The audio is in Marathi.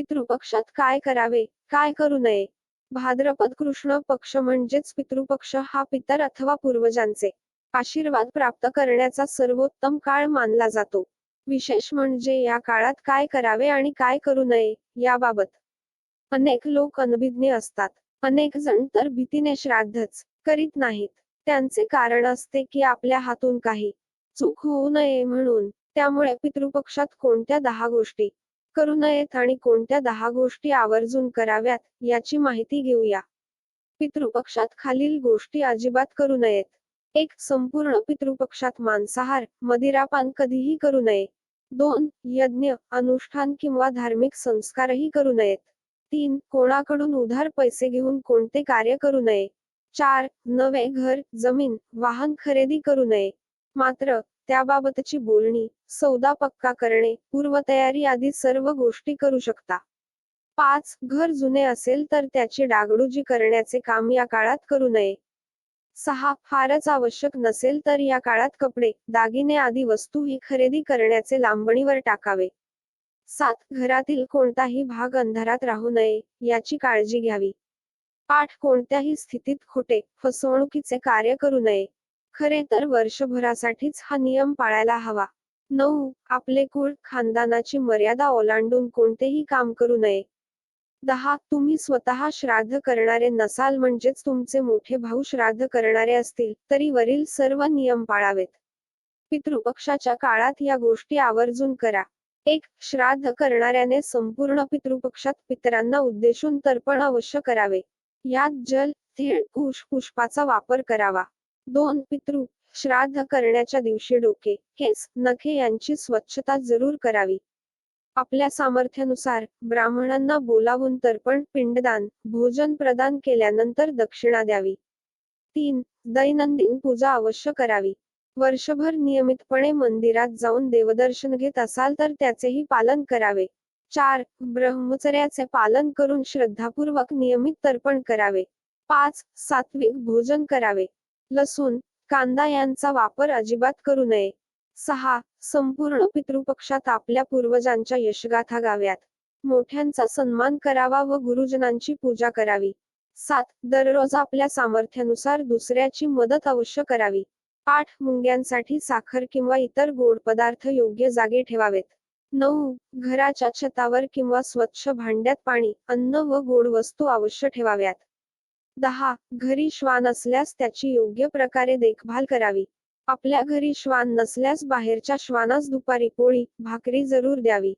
पितृपक्षात काय करावे? काय करू नये? भाद्रपद कृष्ण पक्ष म्हणजेच पितृपक्ष हा पितर अथवा पूर्वजांचे आशीर्वाद प्राप्त करण्याचा सर्वोत्तम काळ मानला जातो. विशेष म्हणजे या काळात काय करावे आणि काय करू नये याबाबत अनेक लोक अनभिज्ञ असतात. अनेक जण तर भीतीने श्राद्धच करीत नाहीत. त्यांचे कारण असते की आपल्या हातून काही चूक होऊ नये म्हणून त्यामुळे पितृपक्षात कोणत्या दहा गोष्टी करू नयेत आणि कोणत्या दहा गोष्टी आवर्जून कराव्यात याची माहिती घेऊया. पितृपक्षात खालील गोष्टी अजिबात करू नयेत. एक संपूर्ण पितृपक्षात मांसाहार मदिरापान कधीही करू नये. दोन यज्ञ अनुष्ठान किंवा धार्मिक संस्कारही करू नयेत. तीन कोणाकडून उधार पैसे घेऊन कोणते कार्य करू नये. चार नवे घर जमीन वाहन खरेदी करू नये. मात्र त्याबाबतची बोलणी सौदा पक्का करणे पूर्वतयारी आदी सर्व गोष्टी करू शकता. पाच घर जुने असेल तर त्याची डागडुजी करण्याचे काम या काळात करू नये. सहा फारच आवश्यक नसेल तर या काळात कपडे दागिने आदी वस्तू ही खरेदी करण्याचे लांबणीवर टाकावे. सात घरातील कोणताही भाग अंधारात राहू नये याची काळजी घ्यावी. आठ कोणत्याही स्थितीत खोटे फसवणुकीचे कार्य करू नये. खरे तर वर्षभरासाठीच हा नियम पाळायला हवा. नऊ आपले कुळ खानदानाची मर्यादा ओलांडून कोणतेही काम करू नये. दहा तुम्ही स्वतः श्राद्ध करणारे नसाल म्हणजेच तुमचे मोठे भाऊ श्राद्ध करणारे असतील तरी वरील सर्व नियम पाळावेत. पितृपक्षाच्या काळात या गोष्टी आवर्जून करा. एक श्राद्ध करणाऱ्याने संपूर्ण पितृपक्षात पितरांना उद्देशून तर्पण अवश्य करावे. यात जल थेळ कुश पुष्पाचा वापर करावा. दोन पितृ श्राद्ध करण्याच्या दिवशी डोके केस नखे यांची स्वच्छता जरूर करावी. आपल्या सामर्थ्यानुसार ब्राह्मणांना बोलावून तर्पण पिंडदान भोजन प्रदान केल्यानंतर दक्षिणा द्यावी. तीन दैनंदिन पूजा अवश्य करावी. वर्षभर नियमितपणे मंदिरात जाऊन देवदर्शन घेत असाल तर त्याचेही पालन करावे. चार ब्रह्मचर्याचे पालन करून श्रद्धापूर्वक नियमित तर्पण करावे. पाच सात्विक भोजन करावे. लसूण कांदा यांचा वापर अजिबात करू नये. सहा संपूर्ण पितृपक्षात आपल्या पूर्वजांच्या यशगाथा गाव्यात. मोठ्यांचा सन्मान करावा व गुरुजनांची पूजा करावी. सात दररोज आपल्या सामर्थ्यानुसार दुसऱ्याची मदत अवश्य करावी. आठ मुंग्यांसाठी साखर किंवा इतर गोड पदार्थ योग्य जागे ठेवावेत. नऊ घराच्या छतावर किंवा स्वच्छ भांड्यात पाणी अन्न व गोड वस्तू अवश्य ठेवाव्यात. दहा घरी श्वान असल्यास त्याची योग्य प्रकारे देखभाल करावी. आपल्या घरी श्वान नसल्यास बाहेरच्या श्वानास दुपारी पोळी भाकरी जरूर द्यावी.